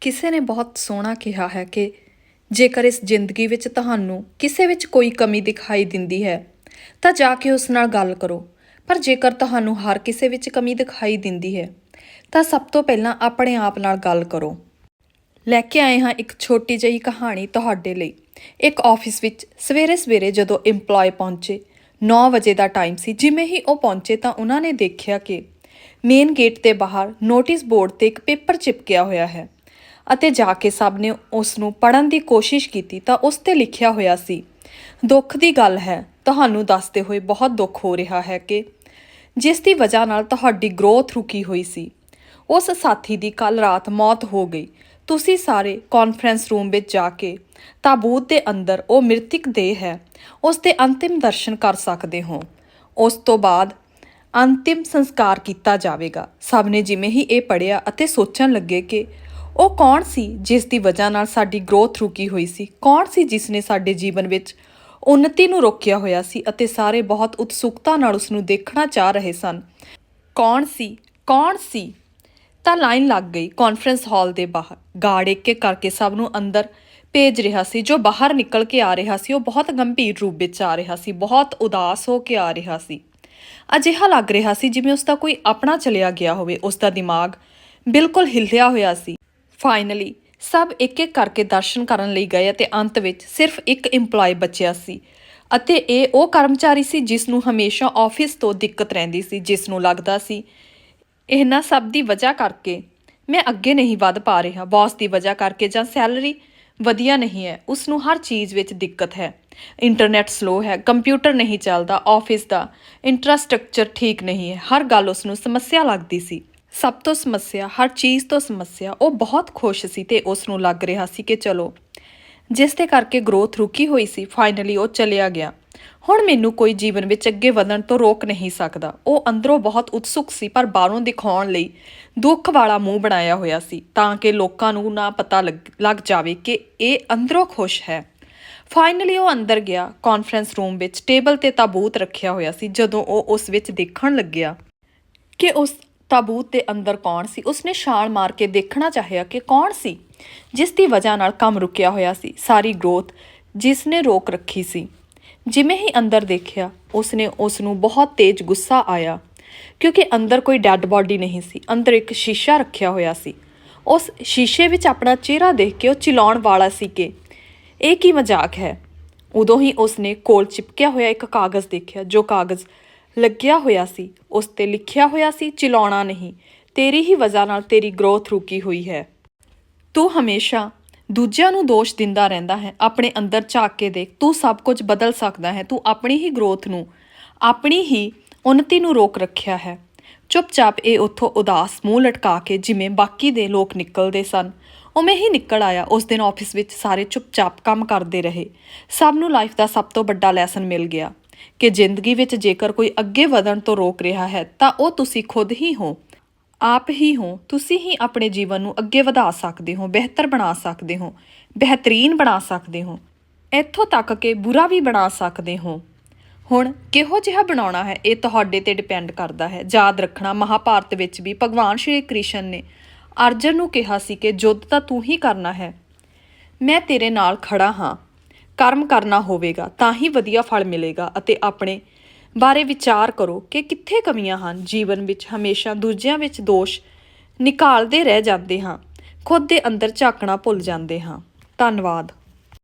ਕਿਸੇ ਨੇ ਬਹੁਤ ਸੋਹਣਾ ਕਿਹਾ ਹੈ ਕਿ ਜੇਕਰ ਇਸ ਜ਼ਿੰਦਗੀ ਵਿੱਚ ਤੁਹਾਨੂੰ ਕਿਸੇ ਵਿੱਚ ਕੋਈ ਕਮੀ ਦਿਖਾਈ ਦਿੰਦੀ ਹੈ, ਤਾਂ ਜਾ ਕੇ ਉਸ ਨਾਲ ਗੱਲ ਕਰੋ। ਪਰ ਜੇਕਰ ਤੁਹਾਨੂੰ ਹਰ ਕਿਸੇ ਵਿੱਚ ਕਮੀ ਦਿਖਾਈ ਦਿੰਦੀ ਹੈ, ਤਾਂ ਸਭ ਤੋਂ ਪਹਿਲਾਂ ਆਪਣੇ ਆਪ ਨਾਲ ਗੱਲ ਕਰੋ। ਲੈ ਕੇ ਆਏ ਹਾਂ ਇੱਕ ਛੋਟੀ ਜਿਹੀ ਕਹਾਣੀ ਤੁਹਾਡੇ ਲਈ। ਇੱਕ ਆਫਿਸ ਵਿੱਚ ਸਵੇਰੇ ਸਵੇਰੇ ਜਦੋਂ EMPLOYE ਪਹੁੰਚੇ 9 ਵਜੇ ਦਾ ਟਾਈਮ ਸੀ, ਜਿਵੇਂ ਹੀ ਉਹ ਪਹੁੰਚੇ ਤਾਂ ਉਹਨਾਂ ਨੇ ਦੇਖਿਆ ਕਿ ਮੇਨ ਗੇਟ ਦੇ ਬਾਹਰ ਨੋਟਿਸ ਬੋਰਡ ਤੇ ਇੱਕ ਪੇਪਰ ਚਿਪਕਿਆ ਹੋਇਆ ਹੈ। ਅਤੇ ਜਾ ਕੇ ਸਭ ਨੇ ਉਸ ਨੂੰ ਪੜਨ ਦੀ ਕੋਸ਼ਿਸ਼ ਕੀਤੀ ਤਾਂ ਉਸ ਤੇ ਲਿਖਿਆ ਹੋਇਆ ਸੀ, ਦੁੱਖ ਦੀ ਗੱਲ ਹੈ, ਤੁਹਾਨੂੰ ਦੱਸਦੇ ਹੋਏ ਬਹੁਤ ਦੁੱਖ ਹੋ ਰਿਹਾ ਹੈ ਕਿ ਜਿਸ ਦੀ ਵਜ੍ਹਾ ਨਾਲ ਤੁਹਾਡੀ ਗਰੋਥ ਰੁਕੀ ਹੋਈ ਸੀ। ਉਸ ਸਾਥੀ ਦੀ ਕੱਲ ਰਾਤ ਮੌਤ ਹੋ ਗਈ। ਤੁਸੀਂ ਸਾਰੇ ਕਾਨਫਰੰਸ ਰੂਮ ਵਿੱਚ ਜਾ ਕੇ ਤਾਬੂਤ ਦੇ ਅੰਦਰ ਉਹ ਮ੍ਰਿਤਕ ਦੇਹ ਹੈ, ਉਸ ਦੇ ਅੰਤਿਮ ਦਰਸ਼ਨ ਕਰ ਸਕਦੇ ਹੋ। ਉਸ ਤੋਂ ਬਾਅਦ ਅੰਤਿਮ ਸੰਸਕਾਰ ਕੀਤਾ ਜਾਵੇਗਾ। ਸਭ ਨੇ ਜਿਵੇਂ ਹੀ ਇਹ ਪੜਿਆ ਅਤੇ ਸੋਚਣ ਲੱਗੇ ਕਿ ਉਹ ਕੌਣ ਸੀ ਜਿਸ ਦੀ ਵਜ੍ਹਾ ਨਾਲ ਸਾਡੀ ਗਰੋਥ ਰੁਕੀ ਹੋਈ ਸੀ? ਕੌਣ ਸੀ ਜਿਸ ਨੇ ਸਾਡੇ ਜੀਵਨ ਵਿੱਚ ਉન્નਤੀ ਨੂੰ ਰੋਕਿਆ ਹੋਇਆ ਸੀ ਅਤੇ ਸਾਰੇ ਬਹੁਤ ਉਤਸੁਕਤਾ ਨਾਲ ਉਸ ਨੂੰ ਦੇਖਣਾ ਚਾਹ ਰਹੇ ਸਨ? ਕੌਣ ਸੀ? ਕੌਣ ਸੀ? ਤਾਂ ਲਾਈਨ ਲੱਗ ਗਈ ਕਾਨਫਰੰਸ ਹਾਲ ਦੇ ਬਾਹਰ। ਗਾਰਡ ਇੱਕ ਇੱਕ ਕਰਕੇ ਸਭ ਨੂੰ ਅੰਦਰ ਭੇਜ ਰਿਹਾ ਸੀ। ਜੋ ਬਾਹਰ ਨਿਕਲ ਕੇ ਆ ਰਿਹਾ ਸੀ, ਉਹ ਬਹੁਤ ਗੰਭੀਰ ਰੂਪ ਵਿੱਚ ਆ ਰਿਹਾ ਸੀ, ਬਹੁਤ ਉਦਾਸ ਹੋ ਕੇ ਆ ਰਿਹਾ ਸੀ। ਅਜਿਹਾ ਲੱਗ ਰਿਹਾ ਸੀ ਜਿਵੇਂ ਉਸ ਦਾ ਕੋਈ ਆਪਣਾ ਚਲਿਆ ਗਿਆ ਹੋਵੇ। ਉਸ ਦਾ ਦਿਮਾਗ ਬਿਲਕੁਲ ਹਿੱਲਿਆ ਹੋਇਆ ਸੀ। ਫਾਈਨਲੀ ਸਭ ਇੱਕ ਇੱਕ ਕਰਕੇ ਦਰਸ਼ਨ ਕਰਨ ਲਈ ਗਏ ਅਤੇ ਅੰਤ ਵਿੱਚ ਸਿਰਫ ਇੱਕ EMPLOYE ਬਚਿਆ ਸੀ ਅਤੇ ਇਹ ਉਹ ਕਰਮਚਾਰੀ ਸੀ ਜਿਸ ਨੂੰ ਹਮੇਸ਼ਾ ਆਫਿਸ ਤੋਂ ਦਿੱਕਤ ਰਹਿੰਦੀ ਸੀ ਜਿਸ ਨੂੰ ਲੱਗਦਾ ਸੀ ਇਹਨਾਂ ਸਭ ਦੀ ਵਜ੍ਹਾ ਕਰਕੇ ਮੈਂ ਅੱਗੇ ਨਹੀਂ ਵੱਧ ਪਾ ਰਿਹਾ ਬੌਸ ਦੀ ਵਜ੍ਹਾ ਕਰਕੇ ਜਾਂ ਸੈਲਰੀ ਵਧੀਆ ਨਹੀਂ ਹੈ ਉਸ ਨੂੰ ਹਰ ਚੀਜ਼ ਵਿੱਚ ਦਿੱਕਤ ਹੈ। ਇੰਟਰਨੈਟ ਸਲੋ ਹੈ ਕੰਪਿਊਟਰ ਨਹੀਂ ਚੱਲਦਾ ਆਫਿਸ ਦਾ ਇਨਫਰਾਸਟ੍ਰਕਚਰ ਠੀਕ ਨਹੀਂ ਹੈ, ਹਰ ਗੱਲ ਉਸ ਨੂੰ ਸਮੱਸਿਆ ਲੱਗਦੀ ਸੀ। ਸਭ ਤੋਂ ਸਮੱਸਿਆ, ਹਰ ਚੀਜ਼ ਤੋਂ ਸਮੱਸਿਆ, ਉਹ ਬਹੁਤ ਖੁਸ਼ ਸੀ ਤੇ ਉਸ ਨੂੰ ਲੱਗ ਰਿਹਾ ਸੀ ਕਿ ਚਲੋ, ਜਿਸ ਦੇ ਕਰਕੇ ਗਰੋਥ ਰੁਕੀ ਹੋਈ ਸੀ ਫਾਈਨਲੀ ਉਹ ਚਲਿਆ ਗਿਆ। ਹੁਣ ਮੈਨੂੰ ਕੋਈ ਜੀਵਨ ਵਿੱਚ ਅੱਗੇ ਵਧਣ ਤੋਂ ਰੋਕ ਨਹੀਂ ਸਕਦਾ। ਉਹ ਅੰਦਰੋਂ ਬਹੁਤ ਉਤਸੁਕ ਸੀ, ਪਰ ਬਾਹਰੋਂ ਦਿਖਾਉਣ ਲਈ ਦੁੱਖ ਵਾਲਾ ਮੂੰਹ ਬਣਾਇਆ ਹੋਇਆ ਸੀ, ਤਾਂ ਕਿ ਲੋਕਾਂ ਨੂੰ ਨਾ ਪਤਾ ਲੱਗ- ਲੱਗ ਜਾਵੇ ਕਿ ਇਹ ਅੰਦਰੋਂ ਖੁਸ਼ ਹੈ। ਫਾਈਨਲੀ ਉਹ ਅੰਦਰ ਗਿਆ ਕਾਨਫਰੰਸ ਰੂਮ ਵਿੱਚ ਟੇਬਲ ਤੇ ਤਾਬੂਤ ਰੱਖਿਆ ਹੋਇਆ ਸੀ, ਜਦੋਂ ਉਹ ਉਸ ਵਿੱਚ ਦੇਖਣ ਲੱਗਿਆ ਕਿ ਉਸ ਤਾਬੂਤ ਦੇ ਅੰਦਰ ਕੌਣ ਸੀ? ਉਸਨੇ ਛਾਲ ਮਾਰ ਕੇ ਦੇਖਣਾ ਚਾਹਿਆ ਕਿ ਕੌਣ ਸੀ? ਜਿਸ ਦੀ ਵਜ੍ਹਾ ਨਾਲ ਕੰਮ ਰੁਕਿਆ ਹੋਇਆ ਸੀ। ਸਾਰੀ ਗਰੋਥ ਜਿਸ ਨੇ ਰੋਕ ਰੱਖੀ ਸੀ। ਜਿਵੇਂ ਹੀ ਅੰਦਰ ਦੇਖਿਆ, ਉਸਨੇ ਉਸ ਨੂੰ ਬਹੁਤ ਤੇਜ਼ ਗੁੱਸਾ ਆਇਆ ਕਿਉਂਕਿ ਅੰਦਰ ਕੋਈ ਡੈੱਡ ਬਾਡੀ ਨਹੀਂ ਸੀ। ਅੰਦਰ ਇੱਕ ਸ਼ੀਸ਼ਾ ਰੱਖਿਆ ਹੋਇਆ ਸੀ। ਉਸ ਸ਼ੀਸ਼ੇ ਵਿੱਚ ਆਪਣਾ ਚਿਹਰਾ ਦੇਖ ਕੇ ਉਹ ਚਿਲਾਉਣ ਵਾਲਾ ਸੀ ਕਿ ਇਹ ਕੀ ਮਜ਼ਾਕ ਹੈ। ਉਦੋਂ ਹੀ ਉਸਨੇ ਕੋਲ ਚਿਪਕਿਆ ਹੋਇਆ ਇੱਕ ਕਾਗਜ਼ ਦੇਖਿਆ, ਜੋ ਕਾਗਜ਼ ਲੱਗਿਆ ਹੋਇਆ ਸੀ, ਉਸ ਤੇ ਲਿਖਿਆ ਹੋਇਆ ਸੀ, ਚਿਲਾਉਣਾ ਨਹੀਂ, ਤੇਰੀ ਹੀ ਵਜ੍ਹਾ ਨਾਲ ਤੇਰੀ ਗਰੋਥ ਰੁਕੀ ਹੋਈ ਹੈ। ਤੂੰ ਹਮੇਸ਼ਾ ਦੂਜਿਆਂ ਨੂੰ ਦੋਸ਼ ਦਿੰਦਾ ਰਹਿੰਦਾ ਹੈ, ਆਪਣੇ ਅੰਦਰ ਝਾਕ ਕੇ ਦੇਖ, ਤੂੰ ਸਭ ਕੁਝ ਬਦਲ ਸਕਦਾ ਹੈ, ਤੂੰ ਆਪਣੀ ਹੀ ਗਰੋਥ ਨੂੰ, ਆਪਣੀ ਹੀ ਉન્નਤੀ ਨੂੰ ਰੋਕ ਰੱਖਿਆ ਹੈ। ਚੁੱਪਚਾਪ ਇਹ ਉੱਥੋਂ ਉਦਾਸ ਮੂੰਹ ਲਟਕਾ ਕੇ ਜਿਵੇਂ ਬਾਕੀ ਦੇ ਲੋਕ ਨਿਕਲਦੇ ਸਨ। ਉਵੇਂ ਹੀ ਨਿਕਲ ਆਇਆ, ਉਸ ਦਿਨ ਆਫਿਸ ਵਿੱਚ ਸਾਰੇ ਚੁੱਪਚਾਪ ਕੰਮ ਕਰਦੇ ਰਹੇ। ਸਭ ਨੂੰ ਲਾਈਫ ਦਾ ਸਭ ਤੋਂ ਵੱਡਾ ਲੈਸਨ ਮਿਲ ਗਿਆ। ਕਿ ਜ਼ਿੰਦਗੀ ਵਿੱਚ ਜੇਕਰ ਕੋਈ ਅੱਗੇ ਵਧਣ ਤੋਂ ਰੋਕ ਰਿਹਾ ਹੈ, ਤਾਂ ਉਹ ਤੁਸੀਂ ਖੁਦ ਹੀ ਹੋ। ਆਪ ਹੀ ਹੋ। ਤੁਸੀਂ ਹੀ ਆਪਣੇ ਜੀਵਨ ਨੂੰ ਅੱਗੇ ਵਧਾ ਸਕਦੇ ਹੋ, ਬਿਹਤਰ ਬਣਾ ਸਕਦੇ ਹੋ, ਬਿਹਤਰੀਨ ਬਣਾ ਸਕਦੇ ਹੋ। ਇੱਥੋਂ ਤੱਕ ਕਿ ਬੁਰਾ ਵੀ ਬਣਾ ਸਕਦੇ ਹੋ। ਹੁਣ ਕਿਹੋ ਜਿਹਾ ਬਣਾਉਣਾ ਹੈ, ਇਹ ਤੁਹਾਡੇ ਤੇ ਡਿਪੈਂਡ ਕਰਦਾ ਹੈ। ਯਾਦ ਰੱਖਣਾ, ਮਹਾਭਾਰਤ ਵਿੱਚ ਵੀ ਭਗਵਾਨ ਸ਼੍ਰੀ ਕ੍ਰਿਸ਼ਨ ਨੇ ਅਰਜਨ ਨੂੰ ਕਿਹਾ ਸੀ ਕਿ ਯੁੱਧ ਤਾਂ ਤੂੰ ਹੀ ਕਰਨਾ ਹੈ। ਮੈਂ ਤੇਰੇ ਨਾਲ ਖੜਾ ਹਾਂ। ਕਰਮ ਕਰਨਾ ਹੋਵੇਗਾ, ਤਾਂ ਹੀ ਵਧੀਆ ਫਲ ਮਿਲੇਗਾ ਅਤੇ ਆਪਣੇ ਬਾਰੇ ਵਿਚਾਰ ਕਰੋ ਕਿ ਕਿੱਥੇ ਕਮੀਆਂ ਹਨ। ਜੀਵਨ ਵਿੱਚ ਹਮੇਸ਼ਾ ਦੂਜਿਆਂ ਵਿੱਚ ਦੋਸ਼ ਨਿਕਾਲਦੇ ਰਹਿ ਜਾਂਦੇ ਹਾਂ, ਖੁਦ ਦੇ ਅੰਦਰ ਝਾਕਣਾ ਭੁੱਲ ਜਾਂਦੇ ਹਾਂ। ਧੰਨਵਾਦ।